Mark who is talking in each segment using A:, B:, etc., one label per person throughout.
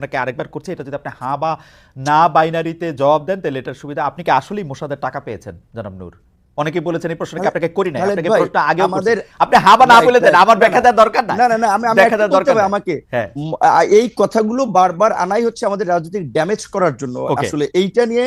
A: আপনাকে আরেকবার করছি এটা যদি আপনি হা বা না বাইনারিতে জবাব দেন তাহলে এটার সুবিধা আপনি কি আসলেই মোসাদের টাকা পেয়েছেন জনাব নূর? অনেকে বলেছেন এই প্রশ্নটা আপনাকে করি
B: না
A: আপনাকে প্রশ্ন আগে
B: আমাদের
A: আপনি হা বা না বলে দেন আমার
B: দেখা
A: ব্যাখ্যা। দেওয়ার দরকার
B: না না না আমি একটা
A: দেওয়ার দরকার
B: আমাকে।
A: হ্যাঁ।
B: এই কথাগুলো বারবার আনাই হচ্ছে আমাদের রাজনৈতিক ড্যামেজ করার জন্য। আসলে এইটা নিয়ে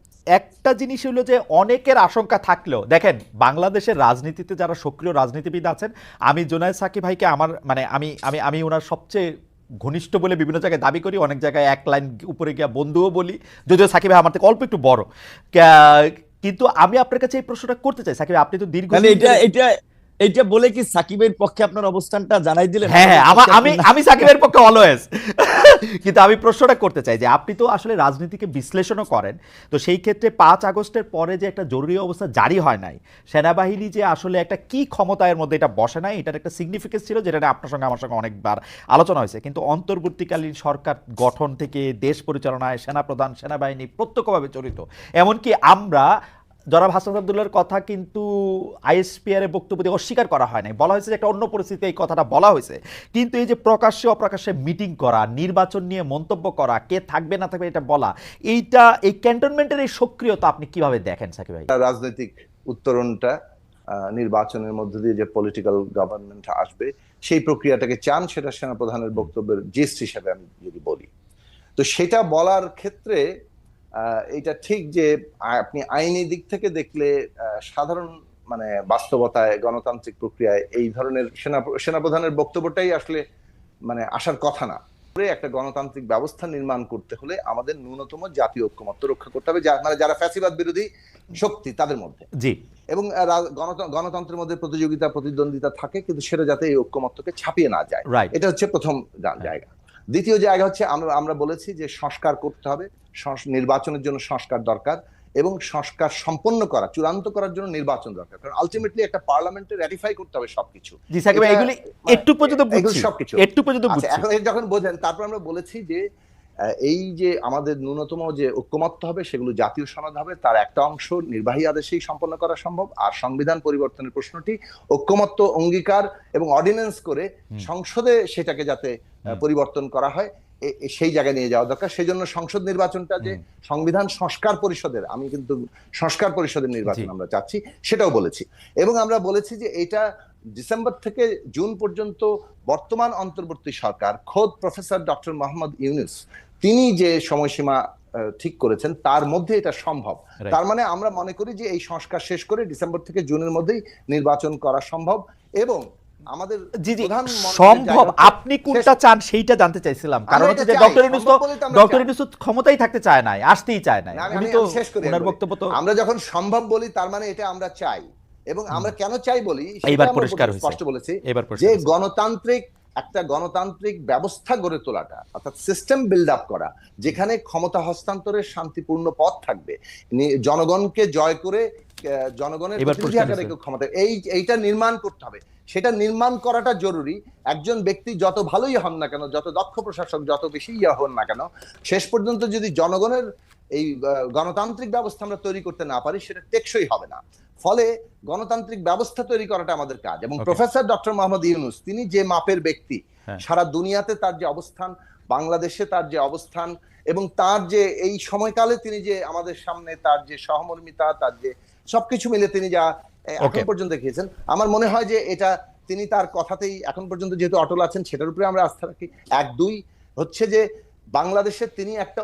A: একটা জিনিস হলো যে অনেকের আশঙ্কা থাকলেও দেখেন বাংলাদেশের রাজনীতিতে যারা সক্রিয় রাজনীতিবিদ আছেন আমি জোনায়দ সাকি ভাইকে আমার মানে আমি আমি আমি ওনার সবচেয়ে ঘনিষ্ঠ বলে বিভিন্ন জায়গায় দাবি করি অনেক জায়গায় এক লাইন উপরে গিয়া বন্ধুও বলি যদিও সাকিব ভাই আমার থেকে অল্প একটু বড়। কিন্তু আমি আপনার কাছে এই প্রশ্নটা করতে চাই সাকিব আপনি তো দীর্ঘ
B: মানে এটা এটা এটা বলে কি সাকিবের পক্ষে আপনার অবস্থানটা জানাই দিলেন?
A: হ্যাঁ হ্যাঁ আমার আমি আমি সাকিবের পক্ষে অলওয়েজ কিন্তু আমি প্রশ্নটা করতে চাই যে আপনি তো আসলে রাজনীতিকে বিশ্লেষণও করেন, তো সেই ক্ষেত্রে পাঁচ আগস্টের পরে যে একটা জরুরি অবস্থা জারি হয় নাই, সেনাবাহিনী যে আসলে একটা কি ক্ষমতায়ের মধ্যে এটা বসে নাই, এটার একটা সিগনিফিকেন্স ছিল যেটা আপনার সঙ্গে আমার সঙ্গে অনেকবার আলোচনা হয়েছে। কিন্তু অন্তর্বর্তীকালীন সরকার গঠন থেকে দেশ পরিচালনায় সেনাপ্রধান, সেনাবাহিনী প্রত্যক্ষভাবে জড়িত। এমনকি আমরা জনাব হাসান আবদুল্লার কথা কিন্তু আইএসপিআর এর বক্তব্য দিয়ে অস্বীকার করা হয় নাই। বলা হয়েছে যে একটা অন্য পরিস্থিতিতে এই কথাটা বলা হয়েছে। কিন্তু এই যে প্রকাশ্যে অপ্রকাশ্যে মিটিং করা, নির্বাচন নিয়ে মন্তব্য করা, কে থাকবে না থাকবে এটা বলা, এইটা, এই ক্যান্টনমেন্টের এই সক্রিয়তা আপনি কীভাবে দেখেন সাকিব ভাই?
C: রাজনৈতিক উত্তরণটা নির্বাচনের মধ্য দিয়ে যে পলিটিক্যাল গভর্নমেন্ট আসবে, সেই প্রক্রিয়াটাকে চান সেটা সেনাপ্রধানের বক্তব্যের জিস্ট হিসেবে আমি যদি বলি। তো সেটা বলার ক্ষেত্রে এটা ঠিক যে আপনি আইনি দিক থেকে দেখলে সাধারণ মানে বাস্তবতায় গণতান্ত্রিক প্রক্রিয়ায় এই ধরনের সেনা সেনাপ্রধানের বক্তব্যটাই আসলে মানে আসার কথা না। একটা গণতান্ত্রিক ব্যবস্থা নির্মাণ করতে হলে আমাদের ন্যূনতম জাতীয় ঐক্যমত্য রক্ষা করতে হবে যা- মানে যারা ফ্যাসিবাদ বিরোধী শক্তি তাদের মধ্যে।
A: জি।
C: এবং গণতন্ত্রের মধ্যে প্রতিযোগিতা প্রতিদ্বন্দ্বিতা থাকে কিন্তু সেটা যাতে এই ঐক্যমত্যকে ছাপিয়ে না যায়। এটা হচ্ছে প্রথম জায়গা। দ্বিতীয় জায়গা হচ্ছে আমরা আমরা বলেছি যে সংস্কার করতে হবে নির্বাচনের জন্য সংস্কার দরকার এবং সংস্কার সম্পন্ন করা চূড়ান্ত করার জন্য নির্বাচন দরকার। কারণ আলটিমেটলি একটা পার্লামেন্টে র্যাটিফাই করতে হবে সবকিছু।
A: জি সাকিব এগুলি
C: মানে
A: একটু পর্যন্ত বুঝছি।
C: সবকিছু।
A: একটু পর্যন্ত
C: আচ্ছা,
A: বুঝছি।
C: এখন যখন বোঝেন তারপর আমরা বলেছি যে এই যে আমাদের ন্যূনতম যে ঐক্যমত্য হবে সেগুলো জাতীয় সনদ হবে তার একটা অংশ নির্বাহী আদেশেই সম্পন্ন করা সম্ভব। আর সংবিধান পরিবর্তনের প্রশ্নটি ঐক্যমত্য অঙ্গীকার এবং অর্ডিন্যান্স করে সংসদে সেটাকে যাতে পরিবর্তন করা হয়। সেই জায়গায় নিয়ে যাওয়া দরকার। সেই জন্য সংসদ নির্বাচনটা যে সংবিধান সংস্কার পরিষদের আমি কিন্তু সংস্কার পরিষদের নির্বাচন আমরা চাচ্ছি সেটাও বলেছি। এবং আমরা বলেছি যে এটা ডিসেম্বর থেকে জুন পর্যন্ত বর্তমান অন্তর্বর্তী সরকার খোদ প্রফেসর ডক্টর মোহাম্মদ ইউনুস তিনি যে সময়সীমা ঠিক করেছেন তার মধ্যে এটা সম্ভব। তার মানে আমরা মনে করি যে এই সংস্কার শেষ করে ডিসেম্বর থেকে জুনের মধ্যেই নির্বাচন করা সম্ভব এবং আমাদের
A: জি জি। সম্ভব। আপনি কোনটা চান সেইটা জানতে চাইছিলাম। কারণ হচ্ছে যে ডক্টর ইউনুস তো ডক্টর ক্ষমতাই থাকতে চায় নাই আসতেই চায় নাই।
C: না,
A: উনি তো ওনার বক্তব্য তো
C: আমরা যখন সম্ভব বলি তার মানে এটা আমরা চাই। এবং আমরা কেন চাই বলি
A: এইবার পরিষ্কার হয়েছে।
C: স্পষ্ট বলেছি যে গণতান্ত্রিক একটা গণতান্ত্রিক ব্যবস্থা গড়ে তোলাটা অর্থাৎ সিস্টেম বিল্ড আপ করা যেখানে ক্ষমতা হস্তান্তরের শান্তিপূর্ণ পথ থাকবে। জনগণকে জয় করে জনগণের প্রতিনিধি আকারে ক্ষমতা এই এইটা নির্মাণ করতে হবে। সেটা নির্মাণ করাটা জরুরি। একজন ব্যক্তি যত ভালোই হন না কেন যত দক্ষ প্রশাসক যত বেশি ইয়া হন না কেন শেষ পর্যন্ত যদি জনগণের এই গণতান্ত্রিক ব্যবস্থা আমরা তৈরি করতে না পারি সেটা টেকসই হবে না। ফলে গণতান্ত্রিক ব্যবস্থা তৈরি করাটা আমাদের কাজ। এবং প্রফেসর ডক্টর মোহাম্মদ ইউনুস তিনি যে মাপের ব্যক্তি
A: হ্যাঁ।
C: সারা দুনিয়াতে তার যে অবস্থান বাংলাদেশে তার যে অবস্থান এবং তার যে এই সময়কালে তিনি যে আমাদের সামনে তার যে সহমর্মিতা তার যে সবকিছু মিলে তিনি যা এখন পর্যন্ত দেখিয়েছেন আমার মনে হয় যে এটা তিনি তার কথাতেই এখন পর্যন্ত যেহেতু অটল আছেন সেটার উপরে আমরা আস্থা রাখি। এক দুই হচ্ছে যে বাংলাদেশে তিনি একটা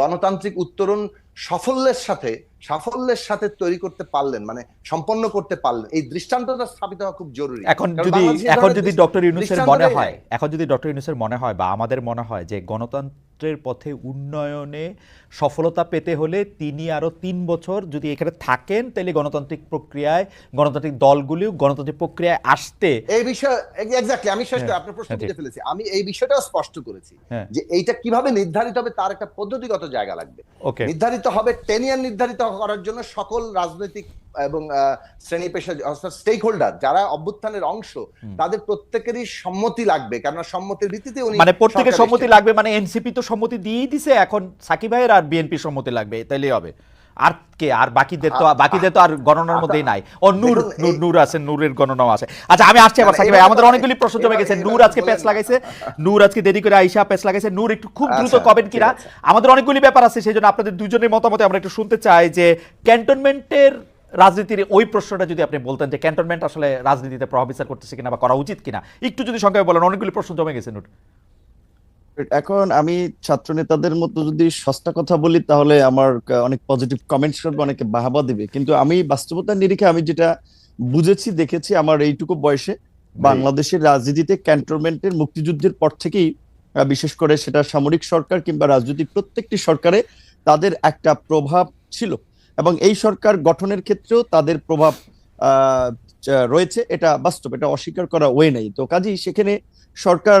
C: গণতান্ত্রিক উত্তরণ সাফল্যের সাথে সাফল্যের সাথে তৈরি করতে পারলেন মানে সম্পন্ন করতে পারলেন এই দৃষ্টান্তটা স্থাপিত হওয়া খুব জরুরি।
A: এখন যদি এখন যদি ডক্টর ইউনুসের মনে হয় এখন যদি ডক্টর ইউনুসের মনে হয় বা আমাদের মনে হয় যে গণতন্ত্রের পথে উন্নয়নে সফলতা পেতে হলে তিনি আরও তিন বছর যদি এখানে থাকেন তাহলে গণতান্ত্রিক প্রক্রিয়ায় গণতান্ত্রিক দলগুলিও গণতান্ত্রিক প্রক্রিয়ায় আসতে
C: এই বিষয়ে এক্স্যাক্টলি আমি শেষ করে
A: হ্যাঁ,
C: আপনার প্রশ্ন
A: হ্যাঁ,
C: ফেলেছি আমি এই বিষয়টাও স্পষ্ট করেছি
A: হ্যাঁ।
C: যে এইটা কীভাবে নির্ধারিত হবে তার একটা পদ্ধতিগত জায়গা লাগবে।
A: ওকে
C: নির্ধারিত হবে টেন ইয়ার নির্ধারিত করার জন্য সকল রাজনৈতিক এবং আহ, শ্রেণি পেশা স্টেক হোল্ডার যারা অভ্যুত্থানের অংশ তাদের প্রত্যেকেরই সম্মতি লাগবে। কেননা সম্মতির ভিত্তিতে উনি
A: মানে প্রত্যেকের সম্মতি লাগবে মানে এনসিপি তো সম্মতি দিয়েই দিছে এখন সাকিব ভাইয়ের আর বিএনপি সম্মতি লাগবে তাইলেই হবে। আর কে? আর বাকিদের তো বাকিদের তো আর গণনার
C: আচ্ছা,
A: মধ্যেই নাই। ও নূর নূর নূর আছে নূরের গণনাও আছে। আচ্ছা আমি আসছি আবার সাকিব ভাই আমাদের অনেকগুলি প্রশ্ন জমে গেছে। নূর আজকে প্যাচ লাগাইছে। নূর আজকে দেরি করে আইসা প্যাচ লাগাইছে। নূর একটু খুব দ্রুত
C: আচ্ছা,
A: কিনা আমাদের অনেকগুলি ব্যাপার আছে সেই জন্য আপনাদের দুজনের মতামতে আমরা একটু শুনতে চাই যে ক্যান্টনমেন্টের রাজনীতির ওই প্রশ্নটা যদি আপনি বলতেন যে ক্যান্টনমেন্ট আসলে রাজনীতিতে প্রভাব বিস্তার করতেছে কিনা বা করা উচিত কিনা। একটু যদি সংক্ষেপে বলেন অনেকগুলি প্রশ্ন জমে গেছে নূর।
B: এখন আমি ছাত্র নেতাদের মতো যদি সস্তা কথা বলি তাহলে আমার অনেক পজিটিভ কমেন্টস করবে অনেকে বাহাবা দিবে। কিন্তু আমি বাস্তবতার নিরিখে আমি যেটা বুঝেছি দেখেছি আমার এইটুকু বয়সে বাংলাদেশের রাজনীতিতে ক্যান্টনমেন্টের মুক্তিযুদ্ধের পর থেকেই বিশেষ করে সেটা সামরিক সরকার কিংবা রাজনৈতিক প্রত্যেকটি সরকারে তাদের একটা প্রভাব ছিল। এবং এই সরকার গঠনের ক্ষেত্রেও তাদের প্রভাব রয়েছে। এটা বাস্তব এটা অস্বীকার করা ওয়ে নেই। তো কাজেই সেখানে সরকার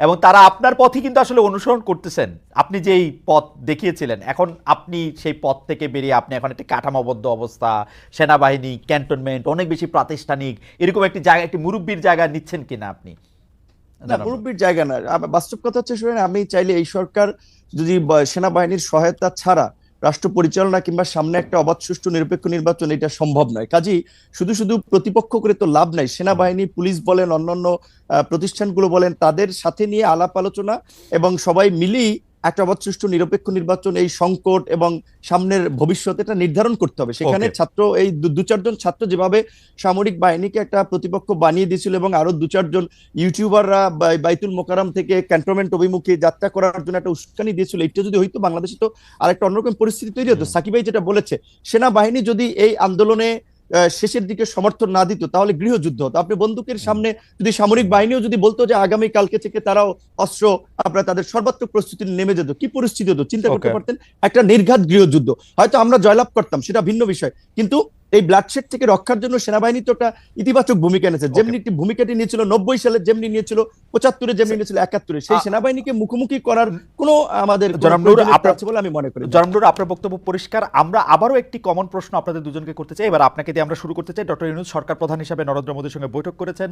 A: এবং তারা আপনার পথই কিন্তু আসলে অনুসরণ করতেছেন। আপনি যেই পথ দেখিয়েছিলেন এখন আপনি সেই পথ থেকে বেরিয়ে আপনি এখন একটি কাঠামোবদ্ধ অবস্থা সেনাবাহিনী ক্যান্টনমেন্ট অনেক বেশি প্রাতিষ্ঠানিক এরকম একটি জায়গা একটি মুরব্বীর জায়গা নিচ্ছেন কিনা আপনি?
B: না মুরব্বীর জায়গা না। বাস্তব কথা হচ্ছে শুনেন আমি চাইলে এই সরকার যদি সেনাবাহিনীর সহায়তা ছাড়া রাষ্ট্র পরিচালনা কিংবা সামনে একটা অবাধ, সুষ্ঠু, নিরপেক্ষ নির্বাচন, এটা সম্ভব নয়। কাজেই শুধু শুধু প্রতিপক্ষ করে তো লাভ নাই। সেনাবাহিনী, পুলিশ বলেন, অন্যান্য প্রতিষ্ঠানগুলো বলেন, তাদের সাথে নিয়ে আলাপ আলোচনা এবং সবাই মিলেই একটা অবাধ সুষ্ঠু নিরপেক্ষ নির্বাচন এই সংকট এবং সামনের ভবিষ্যৎ এটা নির্ধারণ করতে হবে। সেখানে ছাত্র এই দু- চারজন ছাত্র যেভাবে সামরিক বাহিনীকে একটা প্রতিপক্ষ বানিয়ে দিয়েছিল এবং আরও দু চারজন ইউটিউবাররা বাই- বাইতুল মোকারাম থেকে ক্যান্টনমেন্ট অভিমুখে যাত্রা করার জন্য একটা উস্কানি দিয়েছিল। এটা যদি হইতো বাংলাদেশে তো আরেকটা অন্যরকম পরিস্থিতি তৈরি হতো।
A: হুম।
B: সাকিব ভাই যেটা বলেছে সেনাবাহিনী যদি এই আন্দোলনে শেষের দিকে সমর্থন না দিত তাহলে গৃহযুদ্ধ হতো। আপনি বন্দুকের সামনে যদি সামরিক বাহিনীও যদি বলতো যে আগামী কালকে থেকে তারাও অস্ত্র আপনারা তাদের সর্বাত্মক প্রস্তুতি নেমে যেত কি পরিস্থিতি হতো? চিন্তা করতে পারতেন? একটা নির্ঘাত গৃহযুদ্ধ। হয়তো আমরা জয়লাভ করতাম সেটা ভিন্ন বিষয়। কিন্তু এই ব্লাডশেড থেকে রক্ষার জন্য সেনাবাহিনী তো একটা ইতিবাচক ভূমিকা নিয়েছে যেমনি একটি ভূমিকাটি নিয়েছিল নব্বই সালে যেমনি নিয়েছিল পঁচাত্তরে যেমনি নিয়েছিল একাত্তরে। সেই সেনাবাহিনীকে মুখোমুখি করার কোনো আমাদের বলে আমি মনে করি না।
A: জনমনুর আপনার বক্তব্য পরিষ্কার। আমরা আবারও একটি কমন প্রশ্ন আপনাদের দুজনকে করতে চাই। এবার আপনাকে দিয়ে আমরা শুরু করতে চাই। ডক্টর ইউনুস সরকার প্রধান হিসাবে নরেন্দ্র মোদীর সঙ্গে বৈঠক করেছেন।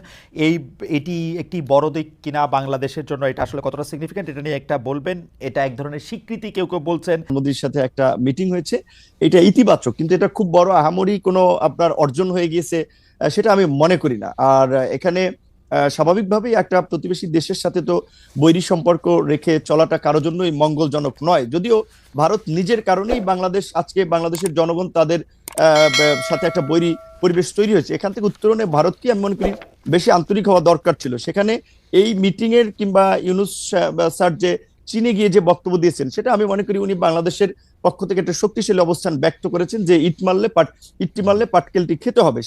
A: এই এটি একটি বড় দিক কিনা বাংলাদেশের জন্য এটা আসলে কতটা সিগনিফিকেন্ট এটা নিয়ে একটা বলবেন। এটা এক ধরনের স্বীকৃতি কেউ কেউ বলছেন।
B: মোদির সাথে একটা মিটিং হয়েছে। এটা ইতিবাচক কিন্তু এটা খুব বড় আহামরি কোনো আপনার অর্জন হয়ে গিয়েছে সেটা আমি মনে করি না। আর এখানে স্বাভাবিকভাবেই একটা প্রতিবেশী দেশের সাথে তো বৈরী সম্পর্ক রেখে চলাটা কারোর জন্যই মঙ্গলজনক নয়। যদিও ভারত নিজের কারণেই বাংলাদেশ, আজকে বাংলাদেশের জনগণ তাদের সাথে একটা বৈরী পরিবেশ তৈরি হয়েছে। এখান থেকে উত্তরণে ভারতকে আমি মনে করি বেশি আন্তরিক হওয়া দরকার ছিল। সেখানে এই মিটিং এর কিংবা ইউনুস স্যার যে চীনে গিয়ে যে বক্তব্য দিয়েছেন, সেটা আমি মনে করি উনি বাংলাদেশের পক্ষ থেকে একটা শক্তিশালী অবস্থান ব্যক্ত করেছেন যে ইট মারলে পাট, ইটটি মারলে পাটকেলটি খেতে হবে।